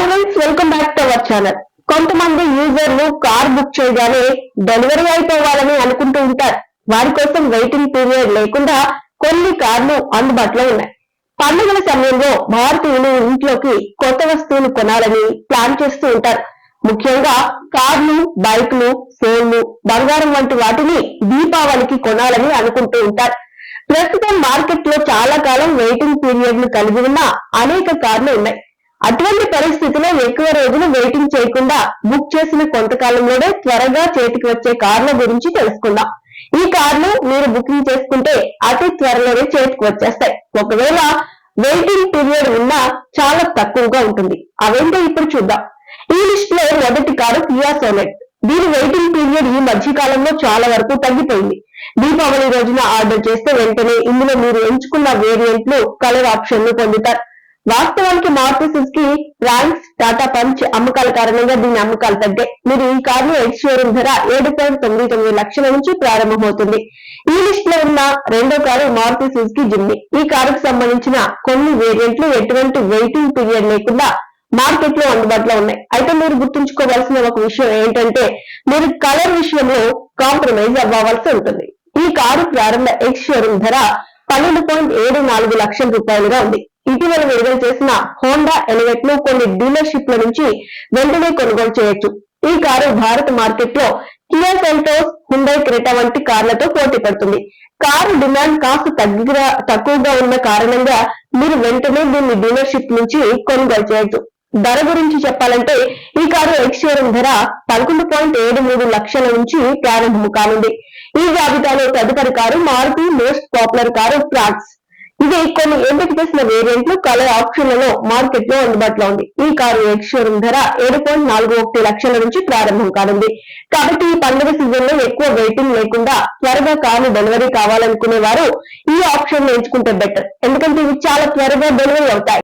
Hi friends welcome back to our channel కొంతమంది యూజర్లు car book చేయగానే డెలివరీ అయిపోవాలని అనుకుంటూ ఉంటారు. వారి కోసం వెయిటింగ్ పీరియడ్ లేకుండా కొన్ని కార్లు అందుబాటులో ఉన్నాయి. పండుగల సమయంలో భారతీయులు ఇంట్లోకి కొత్త వస్తువులు కొనాలని ప్లాన్ చేస్తూ ఉంటారు. ముఖ్యంగా కార్లు బైక్లు ఫోన్లు బంగారం వంటి వాటిని దీపావళికి కొనాలని అనుకుంటూ ఉంటారు. ప్రస్తుతం మార్కెట్లో చాలా కాలం వెయిటింగ్ పీరియడ్ను కలిగి ఉన్న అనేక కార్లు ఉన్నాయి. అటువంటి పరిస్థితిలో ఎక్కువ రోజులు వెయిటింగ్ చేయకుండా బుక్ చేసిన కొంతకాలంలోనే త్వరగా చేతికి వచ్చే కార్ల గురించి తెలుసుకుందాం. ఈ కార్లు మీరు బుకింగ్ చేసుకుంటే అతి త్వరలోనే చేతికి వచ్చేస్తాయి. ఒకవేళ వెయిటింగ్ పీరియడ్ ఉన్నా చాలా తక్కువగా ఉంటుంది. అవేంటో ఇప్పుడు చూద్దాం. ఈ లిస్ట్లో మొదటి కారు కియా సోనెట్ దీని వెయిటింగ్ పీరియడ్ ఈ మధ్య కాలంలో చాలా వరకు తగ్గిపోయింది. దీపావళి రోజున ఆర్డర్ చేస్తే వెంటనే ఇందులో మీరు ఎంచుకున్న వేరియంట్లు కలర్ ఆప్షన్లు పొందుతారు. వాస్తవానికి Maruti Suzuki ranks Tata Punch అమ్మకాల కారణంగా దీని అమ్మకాలు తగ్గాయి. మీరు ఈ కారులో ఎక్స్ షోరూమ్ ధర ఏడు పాయింట్ తొమ్మిది తొమ్మిది లక్షల నుంచి ప్రారంభమవుతుంది. ఈ లిస్ట్లో ఉన్న రెండో కారు మారుతి సుజుకి జిమ్ని ఈ కారుకు సంబంధించిన కొన్ని వేరియంట్లు ఎటువంటి వెయిటింగ్ పీరియడ్ లేకుండా మార్కెట్లో అందుబాటులో ఉన్నాయి. అయితే మీరు గుర్తుంచుకోవాల్సిన ఒక విషయం ఏంటంటే మీరు కలర్ విషయంలో కాంప్రమైజ్ అవ్వవలసి ఉంటుంది. ఈ కారు ప్రారంభ ఎక్స్ షోరూమ్ ధర పన్నెండు పాయింట్ ఏడు నాలుగు లక్షల రూపాయలుగా ఉంది. ఇటీవల విడుదల చేసిన హోండా ఎలివెట్ను కొన్ని డీలర్షిప్ల నుంచి వెంటనే కొనుగోలు చేయొచ్చు. ఈ కారు భారత మార్కెట్లో కియా సెల్టోస్ హుండై క్రెటా వంటి కార్లతో పోటీ పడుతుంది. కారు డిమాండ్ కాస్త తగ్గిగా తక్కువగా ఉన్న కారణంగా మీరు వెంటనే దీన్ని డీలర్షిప్ నుంచి కొనుగోలు చేయొచ్చు. ధర గురించి చెప్పాలంటే ఈ కారు ఎక్స్షోరూమ్ ధర పదకొండు పాయింట్ ఏడు మూడు లక్షల నుంచి ప్రారంభం కానుంది. ఈ జాబితాలో తదుపరి car Maruti most popular car tracks ఇది కొన్ని ఎంపిక చేసిన వేరియంట్లు కలర్ ఆప్షన్లలో మార్కెట్లో అందుబాటులో ఉంది. ఈ కారు ఎక్స్ షోరూమ్ ధర ఏడు పాయింట్ నాలుగు ఒకటి లక్షల నుంచి ప్రారంభం కానుంది. కాబట్టి ఈ పండుగ సీజన్లో ఎక్కువ వెయిటింగ్ లేకుండా త్వరగా కార్లు డెలివరీ కావాలనుకునే వారు ఈ ఆప్షన్ ఎంచుకుంటే బెటర్ ఎందుకంటే ఇవి చాలా త్వరగా డెలివరీ అవుతాయి.